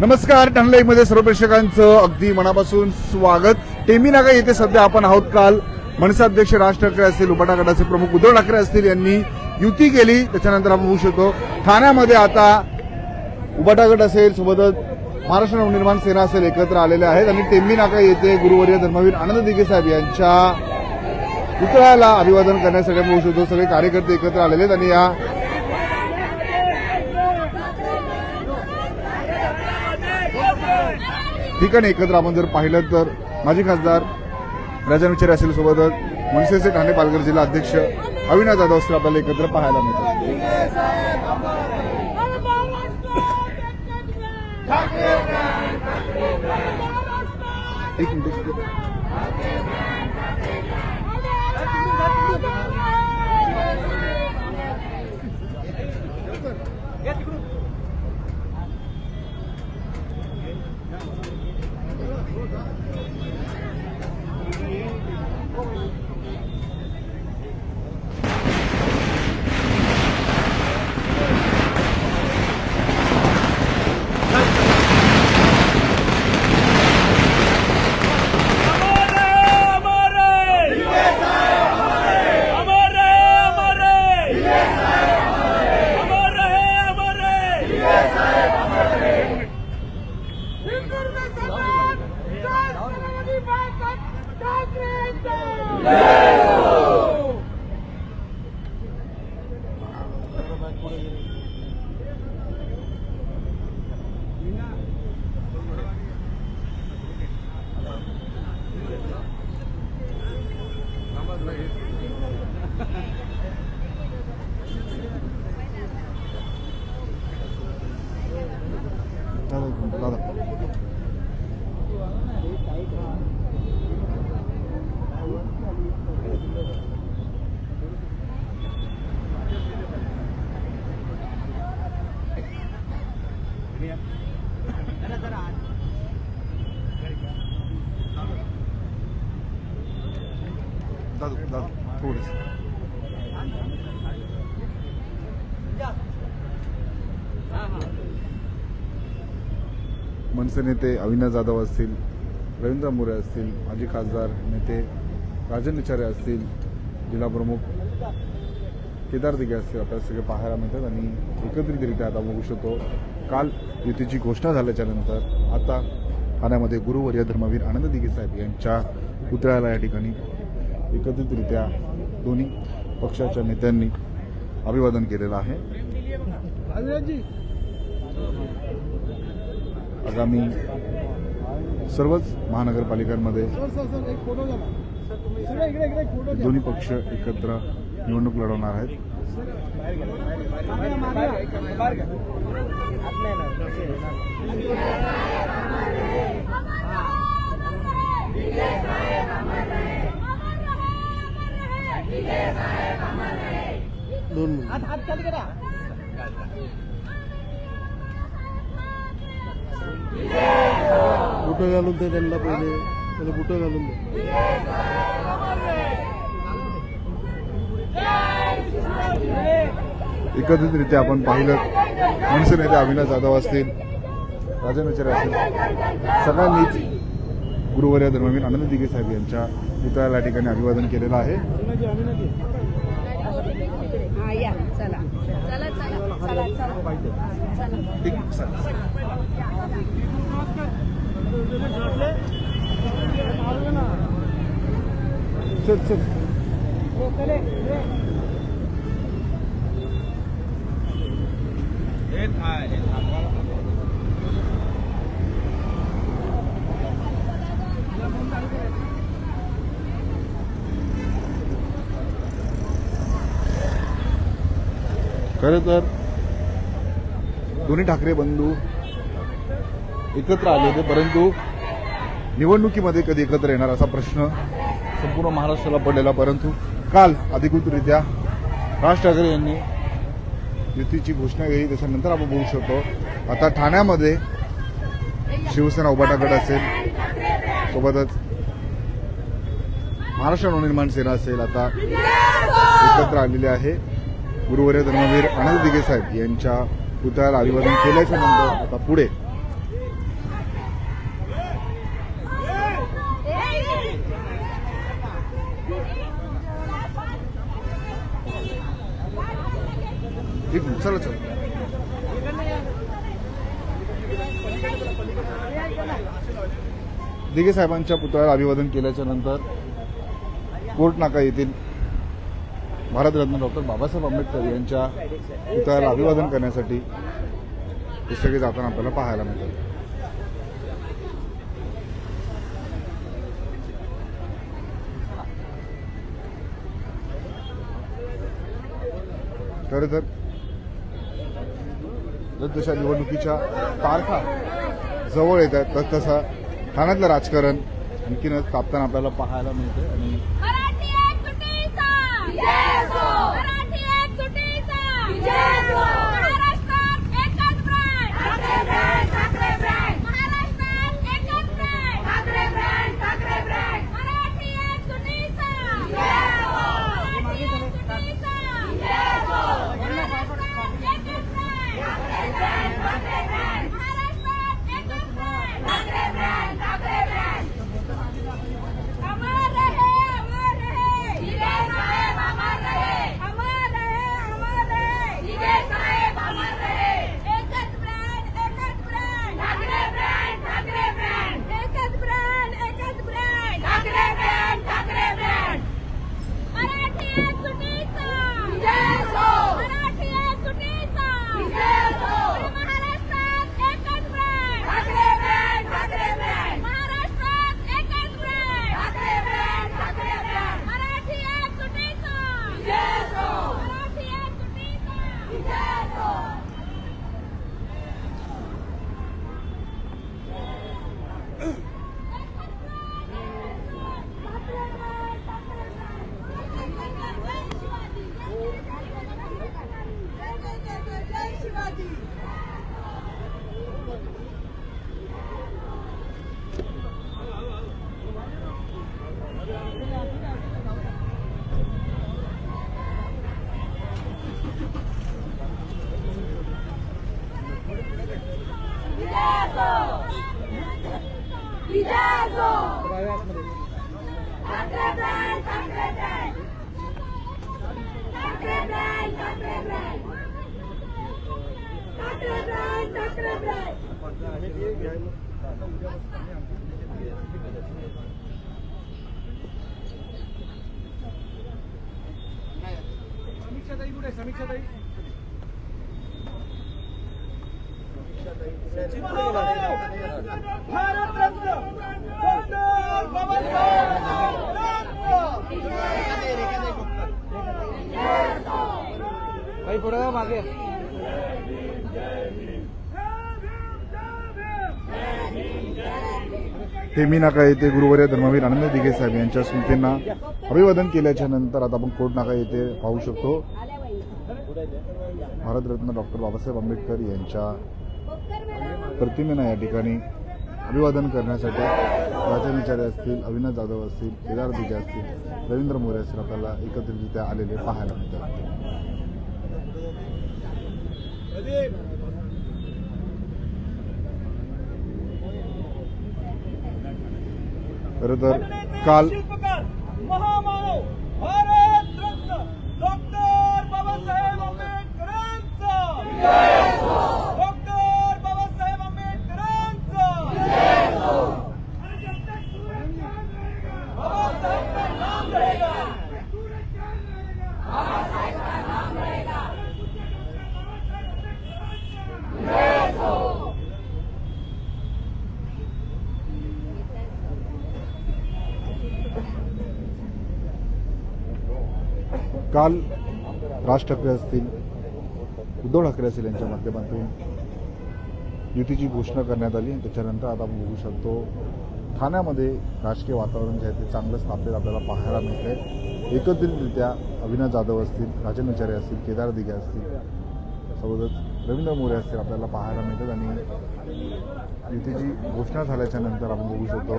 नमस्कारमध्ये सर्व प्रेक्षकांचं अगदी मनापासून स्वागत. टेमीनागा येथे सध्या आपण आहोत काल. मनसे अध्यक्ष राज ठाकरे असतील उपाटा गटाचे प्रमुख उद्धव ठाकरे असतील यांनी युती केली. त्याच्यानंतर आपण होऊ शकतो. ठाण्यामध्ये आता उबाटा गट असेल सोबतच महाराष्ट्र नवनिर्माण सेना असेल एकत्र आलेले आहेत. आणि टेंबीनाका येथे गुरुवर्य धर्मवीर आनंद दिघे साहेब यांच्या पुतळ्याला अभिवादन करण्यासाठी होऊ शकतो. सगळे कार्यकर्ते एकत्र आलेले आहेत. आणि या ठिकाणी एकत्र आपण जर पाहिलं तर माजी खासदार राजन विचारे असेल सोबतच मनसेचे ठाणे पालघर जिल्हा अध्यक्ष अविनाश जाधव असतील आपल्याला एकत्र पाहायला मिळतात. एक मिनिट. दादा दादा थोडंच. मनसे नेते अविनाश जाधव असतील रवींद्र मोरे असतील माजी खासदार नेते राजन विचारे असतील जिल्हा प्रमुख केदार दिघे असतील आपल्याला सगळे पाहायला मिळतात आणि एकत्रितरित्या आता बघू शकतो. काल युतीची घोषणा झाल्याच्यानंतर आता ठाण्यामध्ये गुरुवर्य धर्मवीर आनंद दिघे साहेब यांच्या पुतळ्याला या ठिकाणी एकत्रितरित्या दोन्ही पक्षाच्या नेत्यांनी अभिवादन केलेलं आहे. आगामी सर्वच महानगरपालिकांमध्ये दोन्ही पक्ष एकत्र निवडणूक लढवणार आहेत. दोन बुटं घालून दे त्यांना पहिले. त्याला बुटं घालून दे. एकत्रितरित्या आपण पाहिलं. मनसे नेते अविनाश जाधव असतील राजन विचारे असतील. सगळ्यांनीच गुरुवर्य धर्मवीर आनंद दिघे साहेब यांच्या पुतळ्याला या ठिकाणी अभिवादन केलेलं आहे. चला चला. खरं तर दोन्ही ठाकरे बंधू एकत्र आले होते परंतु निवडणुकीमध्ये कधी एकत्र येणार असा प्रश्न संपूर्ण महाराष्ट्राला पडलेला परंतु काल अधिकृतरित्या राज ठाकरे यांनी युतीची घोषणा केली त्याच्यानंतर आपण बोलू शकतो. आता ठाण्यामध्ये शिवसेना उभाटागट असेल सोबतच महाराष्ट्र नवनिर्माण सेना असेल आता एकत्र आलेले आहे. गुरुवर्य धर्मवीर आनंद दिघे साहेब यांच्या पुतळ्याला अभिवादन केल्याच्यानंतर आता पुढे चला चला दिघे साहेबांच्या पुतळ्याला अभिवादन केल्याच्यानंतर कोर्ट नाका येथील भारतरत्न डॉक्टर बाबासाहेब आंबेडकर यांच्या पुतळ्याला अभिवादन करण्यासाठी हे सगळे जाताना आपल्याला पाहायला मिळतात. खरं तर जसजशा निवडणुकीच्या तारखा जवळ येत आहेत तस तसा ठाण्यातलं राजकारण आणखीनच कापताना आपल्याला पाहायला मिळतं आणि brand Thackeray brand Bharat Ratna doctor Babasaheb काही पुढे मागे. हेमी नाका येथे गुरुवर्य धर्मवीर आनंद दिघे साहेब यांच्या स्मृतींना अभिवादन केल्याच्यानंतर आता आपण कोर्ट नाका येथे पाहू शकतो. भारतरत्न डॉक्टर बाबासाहेब आंबेडकर यांच्या प्रतिमेनं या ठिकाणी अभिवादन करण्यासाठी राजन विचारे असतील अविनाश जाधव असतील केदार दिघे असतील रवींद्र मोरे असतील आपल्याला एकत्रितरित्या आलेले पाहायला मिळतात. खरं तर काल शिल्पकार महामानव भारतरत्न डॉक्टर बाबासाहेब आंबेडकरांचा डॉक्टर बाबासाहेब आंबेडकरांचा बाबासाहेब का नाम रहेगा बाबासाहेब का नाम रहेगा काल राज ठाकरे असतील उद्धव ठाकरे असतील यांच्या माध्यमातून युतीची घोषणा करण्यात आली आणि त्याच्यानंतर आता आपण बघू शकतो ठाण्यामध्ये राजकीय वातावरण जे आहे ते चांगलं स्थापित आपल्याला पाहायला मिळतंय. एकत्रितरित्या अविनाश जाधव असतील राजन विचारे असतील केदार दिघे असतील सोबतच रवींद्र मोरे असतील आपल्याला पाहायला मिळतात आणि युतीची घोषणा झाल्याच्यानंतर आपण बघू शकतो.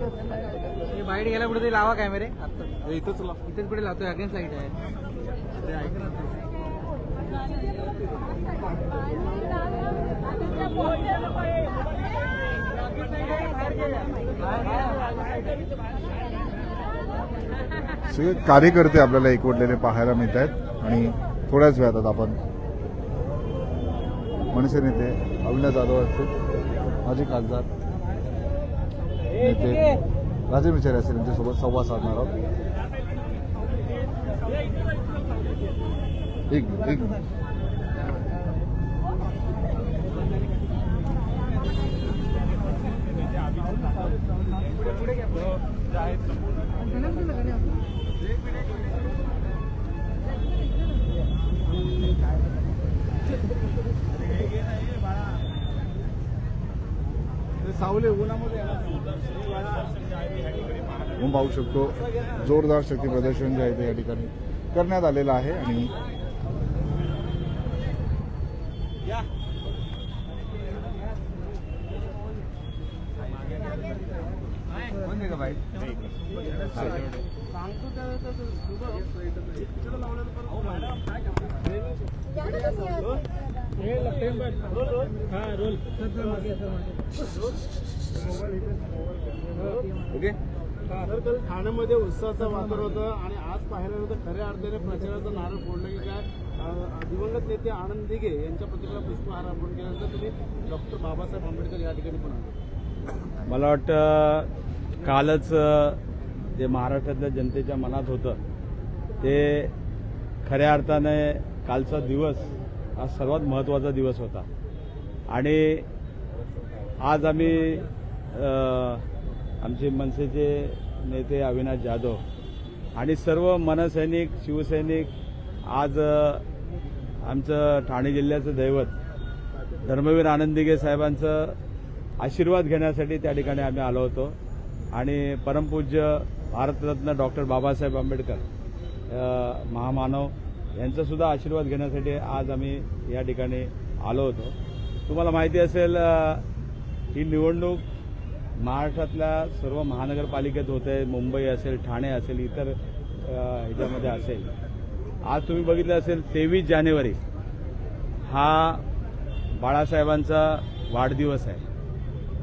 का नाम गेला कुठे लावा कॅमेरे आता इथंच इथेच कुठे लावतोय? अगेन साईड आहे. सगळे कार्यकर्ते आपल्याला एकवटलेले पाहायला मिळत आहेत. आणि थोड्याच वेळात आता आपण मनसे नेते अविनाश जाधव असतील माजी खासदार नेते. राजे विचारे असतील यांच्यासोबत संवाद साधणार आहोत. एक मिनिट एक मिनिट. सावले उन्हामध्ये आपण पाहू शकतो जोरदार शक्ती प्रदर्शन जे आहे ते या ठिकाणी करण्यात आलेलं आहे आणि तर काल ठाण्यामध्ये उत्साहाचं वातावरण होतं आणि आज पाहायला होतं खऱ्या अर्थाने प्रचाराचं नारळ फोडलं की काय दिवंगत नेते आनंद दिघे यांच्या प्रतिमेला पुष्पहार अर्पण केल्यानंतर तुम्ही डॉक्टर बाबासाहेब आंबेडकर या ठिकाणी पण मला वाटतं कालच जे महाराष्ट्रातल्या जनतेच्या मनात होतं ते खऱ्या अर्थाने कालचा दिवस हा सर्वात महत्त्वाचा दिवस होता. आणि आज आम्ही आमचे मनसेचे नेते अविनाश जाधव आणि सर्व मनसैनिक शिवसैनिक आज आमचं ठाणे जिल्ह्याचं दैवत धर्मवीर आनंदिगे साहेबांचं आशीर्वाद घेण्यासाठी त्या ठिकाणी आम्ही आलो होतो. आणि परमपूज्य भारतरत्न डॉक्टर बाबासाहेब आंबेडकर महामानव यांचा सुद्धा आशीर्वाद घेण्यासाठी आज आम्ही या ठिकाणी आलो होतो. तुम्हाला माहिती असेल ही निवडणूक महाराष्ट्रातल्या सर्व महानगरपालिकेत होते मुंबई असेल ठाणे असेल इतर ह्याच्यामध्ये असेल. आज तुम्ही बघितलं असेल तेवीस जानेवारी हा बाळासाहेबांचा वाढदिवस आहे.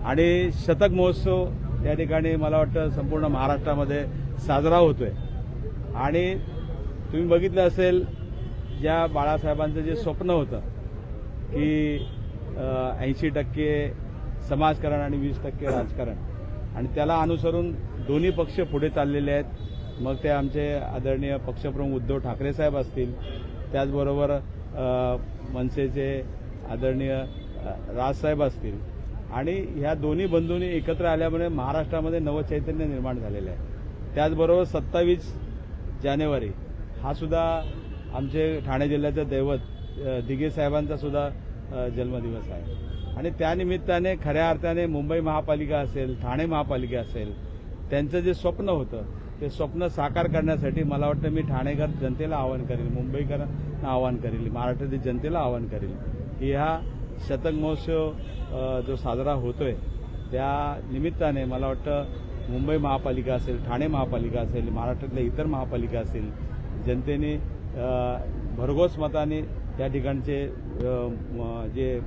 आणि शतक महोत्सव या ठिकाणी मला वाटतं संपूर्ण महाराष्ट्रामध्ये साजरा होतोय. आणि तुम्ही बघितलं असेल ज्या बाळासाहेबांचं जे स्वप्न होतं की ऐंशी टक्के समाजकारण आणि वीस टक्के राजकारण. आणि त्याला अनुसरून दोन्ही पक्ष पुढे चाललेले आहेत. मग ते आमचे आदरणीय पक्षप्रमुख उद्धव ठाकरे साहेब असतील. त्याचबरोबर मनसेचे आदरणीय राजसाहेब असतील. आणि ह्या दोन्ही बंधूंनी एकत्र आल्यामुळे महाराष्ट्रामध्ये नवचैतन्य निर्माण झालेलं आहे. त्याचबरोबर सत्तावीस जानेवारी हा सुद्धा आमचे ठाणे जिल्ह्याचं दैवत अ, दिघे साहेबांचा सुद्धा जन्मदिवस आहे. आणि त्यानिमित्ताने खऱ्या अर्थाने मुंबई महापालिका असेल ठाणे महापालिका असेल त्यांचं जे स्वप्न होतं ते स्वप्न साकार करण्यासाठी मला वाटतं मी ठाणेकर जनतेला आवाहन करेल मुंबईकरांना आवाहन करेल महाराष्ट्रातील जनतेला आवाहन करेल की हा शतक महोत्सव जो साजरा होतोय त्या निमित्ताने मला वाटतं मुंबई महापालिका असेल ठाणे महापालिका असेल महाराष्ट्रातल्या इतर महापालिका असेल जनतेने भरघोस मताने त्या ठिकाणचे जे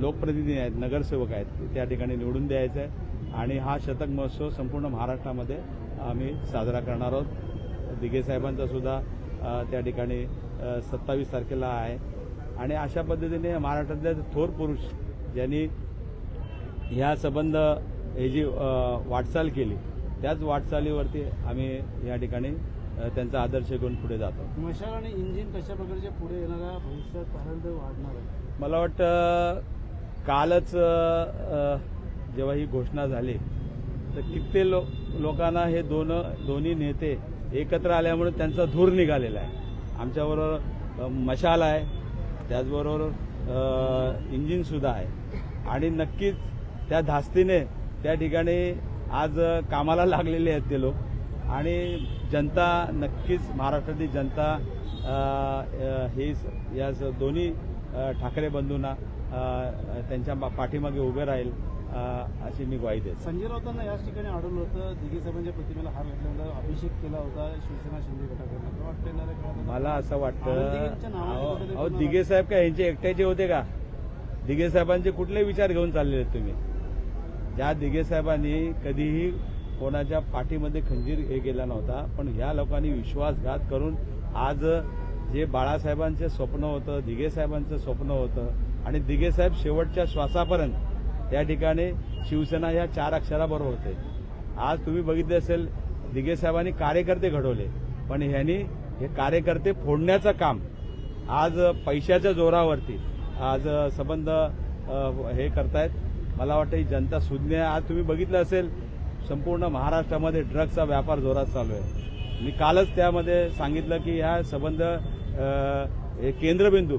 लोकप्रतिनिधी आहेत नगरसेवक आहेत त्या ठिकाणी निवडून द्यायचं आहे आणि हा शतक महोत्सव संपूर्ण महाराष्ट्रामध्ये आम्ही साजरा करणार आहोत. दिघे साहेबांचा सुद्धा त्या ठिकाणी सत्तावीस तारखेला आहे. आणि अशा पद्धतीने महाराष्ट्रातले थोर पुरुष ज्यांनी ह्या संबंध हे जी वाटचाल केली त्याच वाटचालीवरती आम्ही या ठिकाणी त्यांचा आदर्श घेऊन पुढे जातो. मशाल आणि इंजिन कशा प्रकारचे पुढे येणाऱ्या भविष्यात वाढणार आहे? मला वाटतं कालच जेव्हा ही घोषणा झाली तर किती लो लोकांना हे दोन दोन्ही नेते एकत्र आल्यामुळे त्यांचा धूर निघालेला आहे. आमच्याबरोबर मशाल आहे त्याचबरोबर इंजिनसुद्धा आहे. आणि नक्कीच त्या धास्तीने त्या ठिकाणी आज कामाला लागलेले आहेत ते लोक. आणि जनता नक्कीच महाराष्ट्रातील जनता ही या दोन्ही ठाकरे बंधूंना त्यांच्या पाठीमागे उभे राहील अशी मी ग्वाही देतो. संजय राऊतांना याच ठिकाणी अडवलं होतं. दिघे साहेबांच्या प्रतिमेला हार घातल्यानंतर अभिषेक केला होता. शिवसेना शिंदे गटाकडनं? मला असं वाटतं अहो दिघे साहेब काय यांचे एकट्याचे होते का? दिघे साहेबांचे कुठले विचार घेऊन चाललेले आहेत तुम्ही? ज्या दिघे साहेबांनी कधीही कोणाच्या पाठीमध्ये खंजीर हे केला नव्हता. पण ह्या लोकांनी विश्वासघात करून आज जे बाळासाहेबांचं स्वप्न होतं दिघे साहेबांचं स्वप्न होतं आणि दिघे साहेब शेवटच्या श्वासापर्यंत त्या ठिकाणी शिवसेना या चार अक्षराबरोबर होते. आज तुम्ही बघितले असेल दिघे साहेबांनी कार्यकर्ते घडवले. पण ह्यांनी हे कार्यकर्ते फोडण्याचं काम आज पैशाच्या जोरावरती आज संबंध हे करतायत. मला वाटतं ही जनता सुज्ञ आज तुम्ही बघितलं असेल संपूर्ण महाराष्ट्रामध्ये ड्रग्सचा व्यापार जोरात चालू आहे. मी कालच त्यामध्ये सांगितलं की ह्या संबंध हे केंद्रबिंदू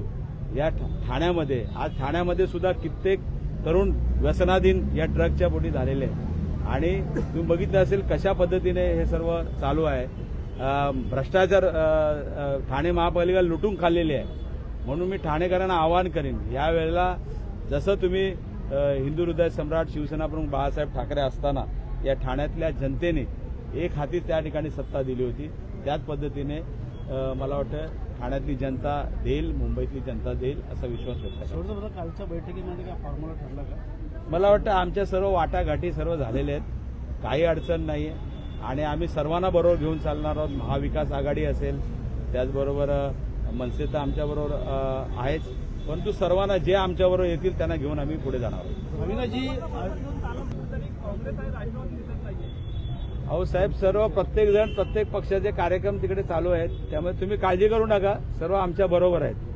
या ठाण्यामध्ये आज ठाण्यामध्ये सुद्धा कित्येक तरुण व्यसनाधीन या ड्रगच्या पोटी झालेले आहे आणि तुम्ही बघितलं असेल कशा पद्धतीने हे सर्व चालू आहे. भ्रष्टाचार ठाणे महापालिका लुटून खाल्लेली आहे. म्हणून मी ठाणेकरांना आवाहन करेन या वेळेला जसं तुम्ही हिंदू हृदय सम्राट शिवसेना प्रमुख बाळासाहेब ठाकरे असताना या ठाण्यातल्या जनतेने एक हाती त्या ठिकाणी सत्ता दिली होती. त्याच पद्धतीने मला वाटतं ठाण्यातली जनता देईल मुंबईतली जनता देईल असा विश्वास व्यक्त कालच्या बैठकीमध्ये काय फॉर्म्युला ठरला का? मला वाटतं आमच्या सर्व वाटाघाटी सर्व झालेल्या आहेत. काही अडचण नाही आणि आम्ही सर्वांना बरोबर घेऊन चालणार आहोत. महाविकास आघाडी असेल त्याचबरोबर मनसे तर आमच्याबरोबर आहेच. परंतु सर्वांना जे आमच्याबरोबर येतील त्यांना घेऊन आम्ही पुढे जाणार आहोत. अहो साहेब सर्व प्रत्येक जण प्रत्येक पक्षाचे कार्यक्रम तिकडे चालू आहेत. त्यामुळे तुम्ही काळजी करू नका. सर्व आमच्या बरोबर आहेत.